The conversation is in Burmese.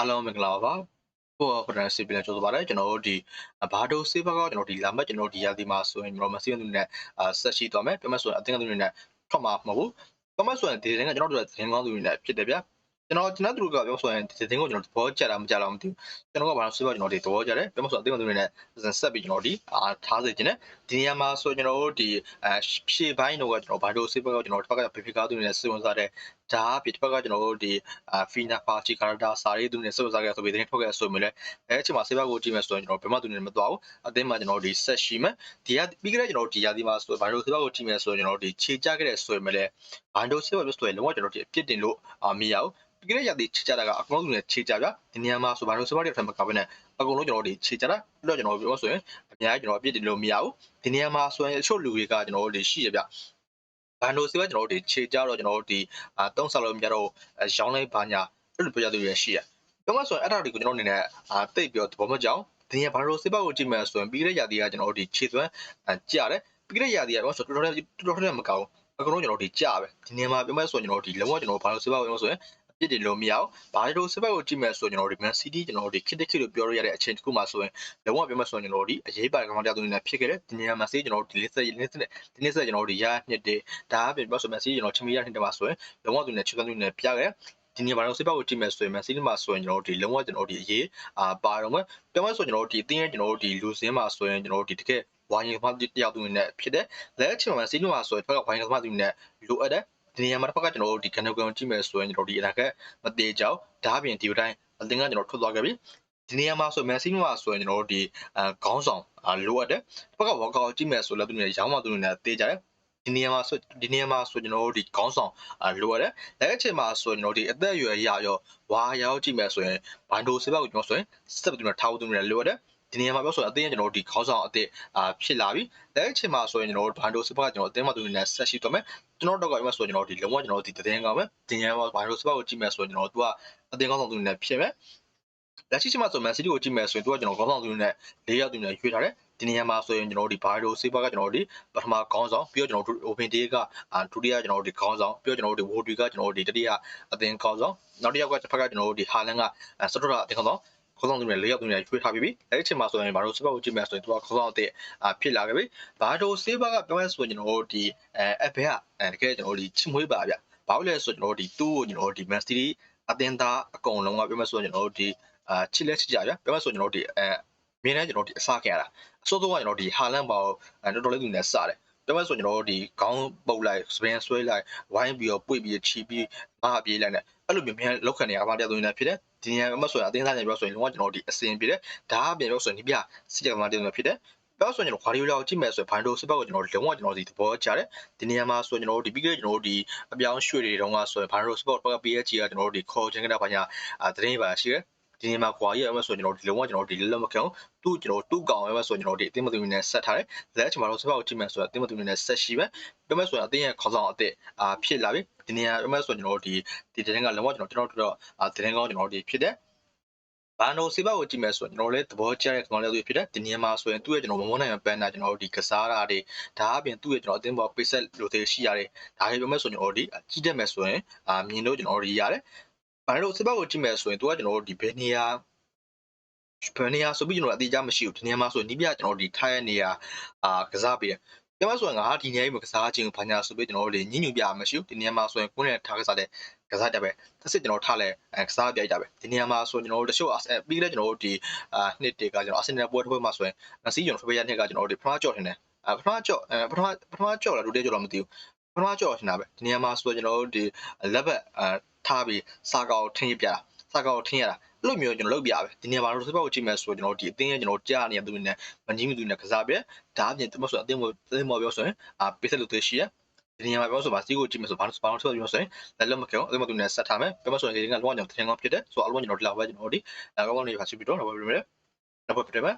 အားလုံးမင်္ဂလာပါဟိုပဒန်စီပြန်ကြိုးစားပါတယ်ကျွန်တော်တို့ဒီဘာဒိုစေးဘက်ကကျွန်တော်ဒီလာမဲ့ကျွန်တော်ဒီရာသီမှာဆိုရင်ကျွန်တော်မစီးသူနဲ့အာဆက်ရှိသွားမယ်ပြောမယ်ဆိုရင်အသင်းသူတွေနဲ့ထွက်မှာမဟုတ်ဘူးပြောမယ်ဆိုရင်ဒီတင်းကကျွန်တော်တို့သတင်းကောင်းသူတွေနဲ့ဖြစ်တယ်ဗျာ ကျွန်တော်ကျွန်တော်တို့ကပြောဆိုရင်ဒီတင်းကိုကျွန်တော်သဘောကျတာမကျတာမသိဘူးကျွန်တော်ကဘာလို့စေးဘက်ကျွန်တော်ဒီသဘောကျတယ်ပြောမယ်ဆိုအသင်းသူတွေနဲ့ဆက်ပြီးကျွန်တော်ဒီအာထားစေခြင်းနဲ့ဒီနေရာမှာဆိုကျွန်တော်တို့ဒီအဖြည့်ပိုင်းတော့ကျွန်တော်ဘာဒိုစေးဘက်ကကျွန်တော်တစ်ဖက်ကဖေဖေကားသူတွေနဲ့စေဝန်စားတဲ့ဓာတ်ပြတစ်ဖက်ကကျွန်တော်တို့ဒီအာဖီနာပါချီကာတာစာရေးသူနဲ့စေဝန်စားခဲ့ဆိုပြီးတင်းထုတ်ခဲ့ဆိုမျိုးလဲအဲအချိန်မှာစေးဘက်ကိုကြည့်မယ်ဆိုရင်ကျွန်တော်ဘယ်မှသူနဲ့မသွားဘူးအသင်းမှာကျွန်တော်ဒီဆက်ရှိမယ်ဒီကပြီးခဲ့တဲ့ကျွန်တော်ဒီရာသီမှာဆိုဘာဒိုစေးဘက်ကိုကြည့်မယ်ဆိုရင်ကျွန်တော်ဒီခြေချခဲ့တဲ့ဆိုရင်မလဲဘာဒိုစေးဘက်လို့ဆိုရင်လုံးဝကျွန်တော်ဒီအပြစ်တင်လို့အာမရဘူးပြီးခဲ့တဲ့ရာသီခြေချတာကအကောင်လုံးသူနဲ့ခြေချပြဒီနေရာမှာဆိုဘာဒိုစေးဘက်တွေထပ်မကဘဲနဲ့အကုန်လုံးကျွန်တော်ဒီခြေချတာပြီးတော့ကျွန်တော်ပြောဆိုရင်အများကြီးကျွန်တော်အပြစ်တင်လို့မရဘူးဒီနေရာမှာဆိုရင်အချို့လူတွေကကျွန်တော်တို့ဒီရှိရဗျဘန်ဒိုစီကကျွန်တော်တို့ဒီခြေကြတော့ကျွန်တော်တို့ဒီအာတုံးဆောက်လို့မရတော့ရောင်းလိုက်ပါညာအဲ့လိုပြောရသူတွေရှိရ။ပြောမှဆိုရင်အဲ့ဒါတွေကိုကျွန်တော်အနေနဲ့အာတိတ်ပြောသဘောမကြောင်ဒီရဘန်ဒိုစီဘက်ကိုကြည့်မယ်ဆိုရင်ပြီးခဲ့တဲ့ရာသီကကျွန်တော်တို့ဒီခြေသွမ်းကြရတယ်ပြီးခဲ့တဲ့ရာသီကတော့ဆိုတော်တော်တော်တော်မကောင်းအကုန်လုံးကျွန်တော်တို့ဒီကြပဲဒီနေရာမှာပြောမှဆိုရင်ကျွန်တော်တို့ဒီလုံးဝကျွန်တော်ဘာလို့စီဘက်ကိုပြောဆိုရင် ပြစ်တယ်လို့မရအောင်ဘာလို့စစ်ဘက်ကိုကြည့်မယ်ဆိုရင်ကျွန်တော်တို့ Man City ကျွန်တော်တို့ဒီ kit kit လို့ပြောရရတဲ့အချိန်တစ်ခုမှဆိုရင်လုံးဝပြောမှဆိုရင်ကျွန်တော်တို့ဒီအရေးပါကောင်တရားသူတွေနဲ့ဖြစ်ခဲ့တဲ့ဒီနေရာမှာစေးကျွန်တော်တို့ဒီလစ်ဆက်လစ်ဆက်ဒီနေ့ဆက်ကျွန်တော်တို့ဒီရနှစ်တည်းဒါအပြင်ပြောဆို Man City ကျွန်တော်ချမီရနှစ်တည်းမှာဆိုရင်လုံးဝသူနဲ့ချစ်သူနဲ့ပြခဲ့ဒီနေ့ဘာလို့စစ်ဘက်ကိုကြည့်မယ်ဆိုရင် Man City မှာဆိုရင်ကျွန်တော်တို့ဒီလုံးဝကျွန်တော်တို့ဒီအရေးအာပါတော့မယ်ပြောမှဆိုကျွန်တော်တို့ဒီအတင်းရဲ့ကျွန်တော်တို့ဒီလူစင်းမှာဆိုရင်ကျွန်တော်တို့ဒီတကယ်ဝိုင်းရင်ကမှတယောက်သူနဲ့ဖြစ်တဲ့လဲအချိန်မှာ Man City မှာဆိုရင်ဘက်ကဝိုင်းကမှသူနဲ့လိုအပ်တဲ့ ဒီနေရာမှာတစ်ဖက်ကကျွန်တော်တို့ဒီကနေကောင်ကြည့်မယ်ဆိုရင်ကျွန်တော်ဒီအနာကမသေးကြောင်ဒါအပြင်ဒီတိုင်းအသင်းကကျွန်တော်ထွက်သွားခဲ့ပြီဒီနေရာမှာဆိုမန်စီးမှာဆိုရင်ကျွန်တော်တို့ဒီအဲခေါင်းဆောင်လိုအပ်တယ်တစ်ဖက်ကဝါကောက်ကြည့်မယ်ဆိုလည်းသူတွေရောင်းမှသူတွေနဲ့တေးကြတယ်ဒီနေရာမှာဆိုဒီနေရာမှာဆိုကျွန်တော်တို့ဒီခေါင်းဆောင်လိုရတယ်။လက်အချိန်မှာဆိုကျွန်တော်ဒီအသက်အရွယ်ရရောဝါရောက်ကြည့်မယ်ဆိုရင်ဘန်ဒိုစေဘက်ကိုကျွန်တော်ဆိုရင်စက်တူနဲ့ထားဦးသူတွေလိုရတယ်။ ဒီနေရာမှာပြောဆိုအသင်းကျွန်တော်တို့ဒီခေါင်းဆောင်အသစ်အာဖြစ်လာပြီလက်အချိန်မှာဆိုရင်ကျွန်တော်တို့ဘန်ဒိုစပတ်ကကျွန်တော်အသင်းမှာသူတွေနဲ့ဆက်ရှိတော့မယ်ကျွန်တော်တော့ကအဲ့ဆိုကျွန်တော်ဒီလုံးဝကျွန်တော်ဒီသတင်းကောင်းမယ်ဒီနေရာမှာဘန်ဒိုစပတ်ကိုကြည့်မယ်ဆိုရင်ကျွန်တော်တို့ကအသင်းကောင်းဆောင်သူတွေနဲ့ဖြစ်မယ်လက်ရှိချိန်မှာဆိုမန်စီးတီကိုကြည့်မယ်ဆိုရင်သူကကျွန်တော်ခေါင်းဆောင်သူတွေနဲ့၄ယောက်သူတွေနဲ့ရွေးထားတယ်ဒီနေရာမှာဆိုရင်ကျွန်တော်တို့ဒီဘာဒိုစေးဘကကျွန်တော်တို့ဒီပထမခေါင်းဆောင်ပြီးတော့ကျွန်တော်တို့ open day ကဒုတိယကျွန်တော်တို့ဒီခေါင်းဆောင်ပြီးတော့ကျွန်တော်တို့ဒီ ward ကကျွန်တော်တို့ဒီတတိယအသင်းခေါင်းဆောင်နောက်တစ်ယောက်ကတစ်ဖက်ကကျွန်တော်တို့ဒီဟာလန်ကစတောရအသင်းခေါင်းဆောင် ခေါင်းဆောင်သူတွေ၄ယောက်သူတွေရွေးထားပြီးပြီအဲ့ဒီအချိန်မှာဆိုရင်ဘာလို့စေးဘကိုကြည့်မယ်ဆိုရင်သူကခေါင်းဆောင်အသစ်ဖြစ်လာခဲ့ပြီဘာဒိုစေးဘကပြောရဆိုရင်ကျွန်တော်တို့ဒီအဲအဖေကတကယ်ကျွန်တော်တို့ဒီချစ်မွေးပါဗျဘာလို့လဲဆိုကျွန်တော်တို့ဒီသူ့ကိုကျွန်တော်တို့ဒီ Man City အသင်းသားအကုန်လုံးကပြောမှဆိုရင်ကျွန်တော်တို့ဒီအာချစ်လက်ချစ်ကြဗျပြောမှဆိုကျွန်တော်တို့ဒီအဲမြင်းနဲ့ကျွန်တော်တို့ဒီအစားခံရတာအစိုးဆုံးကကျွန်တော်ဒီဟာလန်ဘောတော်တော်လေးသူနဲ့စတယ်တမက်ဆိုကျွန်တော်တို့ဒီခေါင်းပုတ်လိုက်စပင်ဆွဲလိုက်ဝိုင်းပြီးတော့ပွေပြီးချီပြီးမဟာပြေးလိုက်နဲ့ အဲ့လိုမျိုးမြန်လောက်ခံနေရပါတဲ့သူတွေနဲ့ဖြစ်တယ်ဒီနေရာမှာဆိုရင်အတင်းစားနေပြောဆိုရင်လုံးဝကျွန်တော်တို့ဒီအစင်ပြေတယ်ဒါအပြင်ပြောဆိုရင်ဒီပြစစ်ကြမှာတဲ့သူတွေဖြစ်တယ်ပြောဆိုရင်ကျွန်တော်ခွာရီယိုလာကိုကြည့်မယ်ဆိုရင်ဘန်ဒိုစပတ်ကိုကျွန်တော်လုံးဝကျွန်တော်ဒီသဘောကျတယ်ဒီနေရာမှာဆိုရင်ကျွန်တော်တို့ဒီပြီးခဲ့ကျွန်တော်တို့ဒီအပြောင်းရွှေ့တွေတုန်းကဆိုရင်ဘန်ဒိုစပတ်ဘက်က PSG ကကျွန်တော်တို့ဒီခေါ်ခြင်းကတည်းကဘာညာတရင်ပါရှိတယ် ဒီနေမှာခွာရရမယ်ဆိုရင်ကျွန်တော်ဒီလုံးဝကျွန်တော်ဒီလက်မခံသူ့ကျွန်တော်တူးကောင်ရမယ်ဆိုရင်ကျွန်တော်ဒီအသင်းမသူနဲ့ဆက်ထားတယ်လက်ကျွန်တော်တို့စပောက်ကြည့်မယ်ဆိုတော့အသင်းမသူနဲ့ဆက်ရှိပဲပြောမယ်ဆိုရင်အသင်းရဲ့ခေါင်းဆောင်အသစ်အာဖြစ်လာပြီဒီနေရာပြောမယ်ဆိုရင်ကျွန်တော်ဒီဒီတင်းကလုံးဝကျွန်တော်ကျွန်တော်တို့အာတင်းကောင်းကျွန်တော်ဒီဖြစ်တယ်ဘာနိုစီဘကိုကြည့်မယ်ဆိုရင်ကျွန်တော်လည်းသဘောကျတဲ့ကောင်လေးတွေဖြစ်တယ်ဒီနေရာမှာဆိုရင်သူ့ရဲ့ကျွန်တော်မမနိုင်ပန်းတာကျွန်တော်တို့ဒီကစားတာတွေဒါအပြင်သူ့ရဲ့ကျွန်တော်အသင်းပေါ်ပိတ်ဆက်လိုသေးရှိရတယ်ဒါတွေပြောမယ်ဆိုရင်ကျွန်တော်ဒီကြီးတက်မယ်ဆိုရင်အာမြင်လို့ကျွန်တော်တို့ရတယ် ဘာလို့စစ်ဘက်ကိုကြည့်မယ်ဆိုရင်သူကကျွန်တော်တို့ဒီဘယ်နေရာဘယ်နေရာဆိုပြီးကျွန်တော်အတိအကျမရှိဘူးဒီနေရာမှာဆိုနီးပြကျွန်တော်တို့ဒီထားရနေရာအာကစားပေးတယ်ကျမဆိုရင်ငါဒီနေရာကြီးမှာကစားခြင်းကိုဘာညာဆိုပြီးကျွန်တော်တို့လေညှဉ်းညူပြမရှိဘူးဒီနေရာမှာဆိုရင်ကိုယ်နဲ့ထားကစားတဲ့ကစားတယ်ပဲတစ်စစ်ကျွန်တော်ထားလဲကစားပြိုက်တာပဲဒီနေရာမှာဆိုကျွန်တော်တို့တချို့ပြီးလဲကျွန်တော်တို့ဒီအာနှစ်တေကကျွန်တော်အာဆင်နယ်ပွဲတစ်ပွဲမှာဆိုရင်မစီကျွန်တော်ဖပေးရနှစ်ကကျွန်တော်တို့ဒီပထမကြော့ထင်တယ်အပထမကြော့ပထမပထမကြော့လားဒုတိယကြော့လားမသိဘူးပထမကြော့ထင်တာပဲဒီနေရာမှာဆိုကျွန်တော်တို့ဒီလက်ဘက်အာ ထားပြီးစာကောက်ထင်းရပြတာစာကောက်ထင်းရတာအဲ့လိုမျိုးကျွန်တော်လုပ်ပြပဲဒီနေရာမှာတော့စပောက်ကြည့်မယ်ဆိုကျွန်တော်ဒီအတင်းရဲ့ကျွန်တော်ကြားနေရသူတွေနဲ့မကြီးမသူနဲ့ကစားပြဒါအပြင်တမဆိုအတင်းကိုအတင်းမော်ပြောဆိုရင်အာပေးဆက်လို့သေးရှိရဒီနေရာမှာပြောဆိုပါစီကိုကြည့်မယ်ဆိုဘာလို့ဘာလို့ထွက်ပြောဆိုရင်လက်လုံးမကြောက်အတင်းမသူနဲ့ဆက်ထားမယ်ပြောမဆိုရင်ဒီကလောကကြောင့်တင်ကောင်းဖြစ်တယ်ဆိုတော့အလုံးကျွန်တော်ဒီလောက်ပဲကျွန်တော်ဒီအကောင်းကောင်းလေးပါရှိပြီးတော့တော့ပြမယ်တော့ပြတယ်မယ်